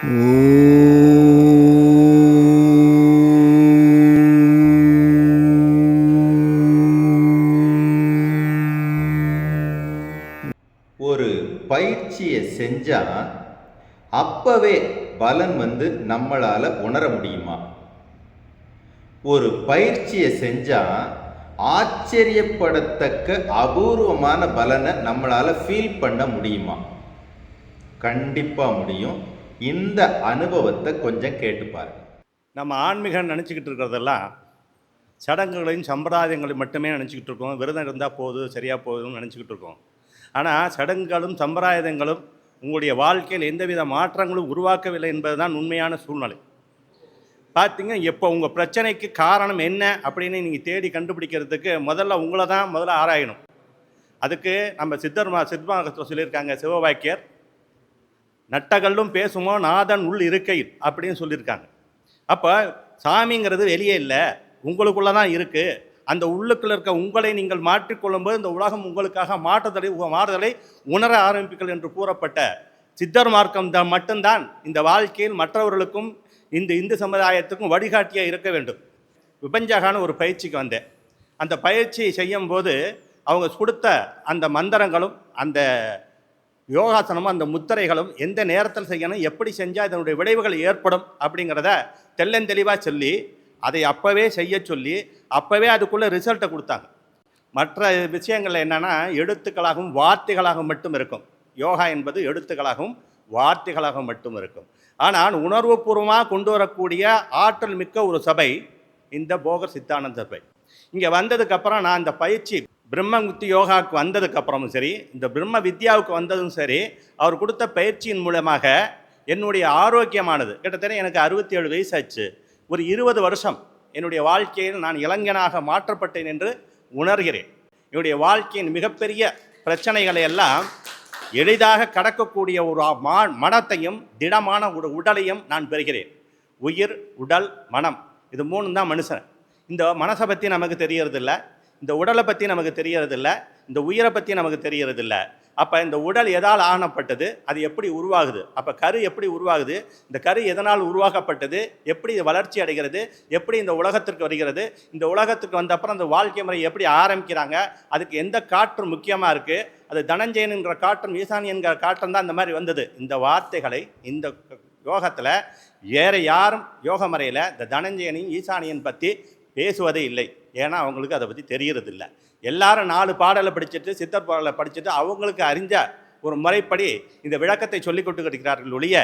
ஒரு பயிற்சியை செஞ்சா அப்பவே பலன் வந்து நம்மளால உணர முடியுமா? ஒரு பயிற்சியை செஞ்சா ஆச்சரியப்படத்தக்க அபூர்வமான பலனை நம்மளால ஃபீல் பண்ண முடியுமா? கண்டிப்பா முடியும். இந்த அனுபவத்தை கொஞ்சம் கேட்டு நம்ம ஆன்மீகம் நினச்சிக்கிட்டு இருக்கிறதெல்லாம் சடங்குகளையும் சம்பிரதாயங்களையும் மட்டுமே நினச்சிக்கிட்டு இருக்கோம். விரதம் இருந்தால் போதும் சரியாக போதும்னு நினச்சிக்கிட்டு இருக்கோம். ஆனால் சடங்குகளும் சம்பிரதாயங்களும் உங்களுடைய வாழ்க்கையில் எந்தவித மாற்றங்களும் உருவாக்கவில்லை என்பது தான் உண்மையான சூழ்நிலை. பார்த்தீங்க இப்போ உங்கள் பிரச்சனைக்கு காரணம் என்ன அப்படின்னு நீங்கள் தேடி கண்டுபிடிக்கிறதுக்கு முதல்ல உங்களை தான் முதல்ல ஆராயணும். அதுக்கு நம்ம சித்தர்மா சித்மாகத்துவம் சொல்லியிருக்காங்க சிவவாக்கியர் நட்டகல்லும் பேசுமோ நாதன் உள் இருக்கையில் அப்படின்னு சொல்லியிருக்காங்க. அப்போ சாமிங்கிறது வெளியே இல்லை. உங்களுக்குள்ளே தான் இருக்குது அந்த உள்ளுக்குள்ள இருக்க உங்களை நீங்கள் மாற்றிக்கொள்ளும்போது இந்த உலகம் உங்களுக்காக மாற்றுதலை உ- மாறுதலை உணர ஆரம்பிக்கல் என்று கூறப்பட்ட சித்தர் மார்க்கம் தான் மட்டும்தான் இந்த வாழ்க்கையில் மற்றவர்களுக்கும் இந்த இந்து சமுதாயத்துக்கும் வழிகாட்டியாக இருக்க வேண்டும். விபஞ்சகான ஒரு பயிற்சிக்கு வந்தேன். அந்த பயிற்சியை செய்யும்போது அவங்க கொடுத்த அந்த மந்திரங்களும் அந்த யோகாசனமும் அந்த முத்திரைகளும் எந்த நேரத்தில் செய்யணும் எப்படி செஞ்சால் இதனுடைய விளைவுகள் ஏற்படும் அப்படிங்கிறத தெள்ளந்தெளிவாக சொல்லி அதை அப்போவே செய்ய சொல்லி அப்போவே அதுக்குள்ளே ரிசல்ட்டை கொடுத்தாங்க. மற்ற விஷயங்கள் என்னென்னா எழுத்துக்களாகவும் வார்த்தைகளாகவும் மட்டும் இருக்கும். யோகா என்பது எழுத்துக்களாகவும் வார்த்தைகளாகவும் மட்டும் இருக்கும். ஆனால் உணர்வுபூர்வமாக கொண்டு வரக்கூடிய ஆற்றல் மிக்க ஒரு சபை இந்த போகர் சித்தானந்த சபை. இங்கே வந்ததுக்கப்புறம் நான் இந்த பயிற்சி பிரம்மகுத்தி யோகாவுக்கு வந்ததுக்கப்புறமும் சரி இந்த பிரம்ம வித்யாவுக்கு வந்ததும் சரி அவர் கொடுத்த பயிற்சியின் மூலமாக என்னுடைய ஆரோக்கியமானது. கிட்டத்தட்ட எனக்கு அறுபத்தி ஏழு ஆச்சு ஒரு இருபது வருஷம் என்னுடைய வாழ்க்கையில் நான் இளைஞனாக மாற்றப்பட்டேன் என்று உணர்கிறேன். என்னுடைய வாழ்க்கையின் மிகப்பெரிய பிரச்சனைகளை எல்லாம் எளிதாக கடக்கக்கூடிய ஒரு மா மனத்தையும் திடமான ஒரு உடலையும் நான் பெறுகிறேன். உயிர் உடல் மனம். இது மூணு தான் மனுஷன். இந்த மனசை பற்றி நமக்கு தெரியறதில்லை. இந்த உடலை பற்றி நமக்கு தெரியறதில்ல இந்த உயிரை பற்றி நமக்கு தெரியறதில்ல. அப்போ இந்த உடல் எதால் ஆனப்பட்டது அது எப்படி உருவாகுது? அப்போ கரு எப்படி உருவாகுது? இந்த கரு எதனால் உருவாக்கப்பட்டது? எப்படி இது வளர்ச்சி அடைகிறது? எப்படி இந்த உலகத்திற்கு வருகிறது? இந்த உலகத்துக்கு வந்த அப்புறம் அந்த வாழ்க்கை முறை எப்படி ஆரம்பிக்கிறாங்க? அதுக்கு எந்த காற்று முக்கியமாக இருக்குது அது தனஞ்சயன் என்கிற காற்றும் ஈசானி என்கிற காற்றம் தான் இந்த மாதிரி வந்தது. இந்த வார்த்தைகளை இந்த யோகத்தில் வேறு யாரும் யோக முறையில் இந்த தனஞ்சயனையும் ஈசானியன் பற்றி பேசுவதே இல்லை. ஏன்னா அவங்களுக்கு அதை பற்றி தெரியறதில்ல. எல்லாரும் நாலு பாடலை படிச்சுட்டு சித்தர் பாடலை படிச்சுட்டு அவங்களுக்கு அறிஞ்ச ஒரு முறைப்படி இந்த விளக்கத்தை சொல்லிக் கொண்டு கிடைக்கிறார்கள் ஒழிய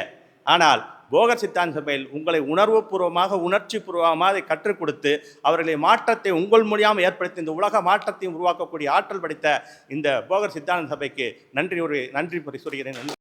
ஆனால் போகர் சித்தாந்த சபையில் உங்களை உணர்வுபூர்வமாக உணர்ச்சி பூர்வமாக அதை கற்றுக் கொடுத்து அவர்களை மாற்றத்தை உங்கள் மூலியாமல் ஏற்படுத்தி இந்த உலக மாற்றத்தையும் உருவாக்கக்கூடிய ஆற்றல் படைத்த இந்த போகர் சித்தாந்த சபைக்கு நன்றி ஒரு நன்றி பரி சொல்கிறேன் நன்றி.